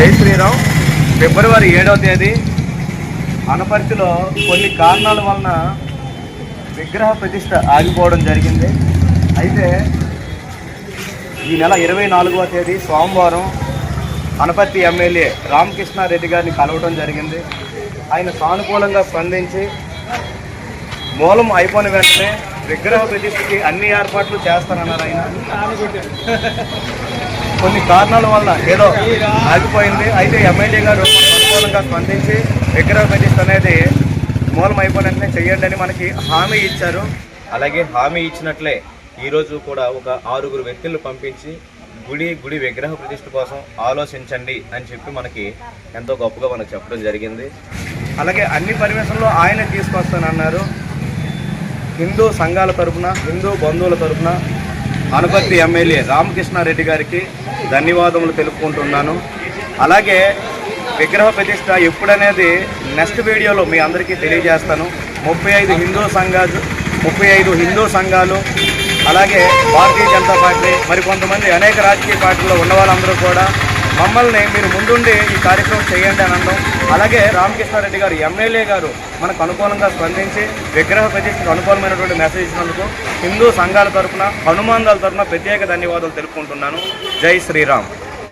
జై శ్రీరామ్. ఫిబ్రవరి ఏడవ తేదీ. అనపర్తిలో కొన్ని కారణాల వలన విగ్రహ ప్రతిష్ట ఆగిపోవడం జరిగింది. అయితే ఈ నెల ఇరవై నాలుగవ తేదీ సోమవారం అనపర్తి ఎమ్మెల్యే రామకృష్ణారెడ్డి గారిని కలవడం జరిగింది. ఆయన సానుకూలంగా స్పందించి మూలం అయిపోయిన వెంటనే విగ్రహ ప్రతిష్టకి అన్ని ఏర్పాట్లు చేస్తానన్నారు ఆయన. కొన్ని కారణాల వల్ల ఏదో ఆగిపోయింది. అయితే ఎమ్మెల్యే గారు అనుకూలంగా స్పందించి విగ్రహ ప్రతిష్ట అనేది మూలమైపోయినట్లే చేయండి అని మనకి హామీ ఇచ్చారు. అలాగే హామీ ఇచ్చినట్లే ఈరోజు కూడా ఒక ఆరుగురు వ్యక్తులు పంపించి గుడి గుడి విగ్రహ ప్రతిష్ఠ కోసం ఆలోచించండి అని చెప్పి మనకి ఎంతో గొప్పగా మనకు చెప్పడం జరిగింది. అలాగే అన్ని పరివేశంలో ఆయనే తీసుకొస్తానన్నారు. హిందూ సంఘాల తరపున హిందూ బంధువుల తరపున అనుపత్తి ఎమ్మెల్యే రామకృష్ణారెడ్డి గారికి ధన్యవాదములు తెలుపుకుంటున్నాను. అలాగే విగ్రహ ప్రతిష్ట ఎప్పుడనేది నెక్స్ట్ వీడియోలో మీ అందరికీ తెలియజేస్తాను. ముప్పై ఐదు హిందూ సంఘాలు ముప్పై ఐదు హిందూ సంఘాలు అలాగే భారతీయ జనతా పార్టీ మరికొంతమంది అనేక రాజకీయ పార్టీల్లో ఉన్న వాళ్ళందరూ కూడా మమ్మల్ని మీరు ముందుండి ఈ కార్యక్రమం చేయండి అని అనడం అలాగే రామకృష్ణారెడ్డి గారు ఎమ్మెల్యే గారు మనకు అనుకూలంగా స్పందించి విగ్రహ ప్రతిష్టకు అనుకూలమైనటువంటి మెసేజ్ ఇచ్చినందుకు హిందూ సంఘాల తరఫున హనుమాన్ దళ తరఫున ప్రత్యేక ధన్యవాదాలు తెలుపుకుంటున్నాను. జై శ్రీరామ్.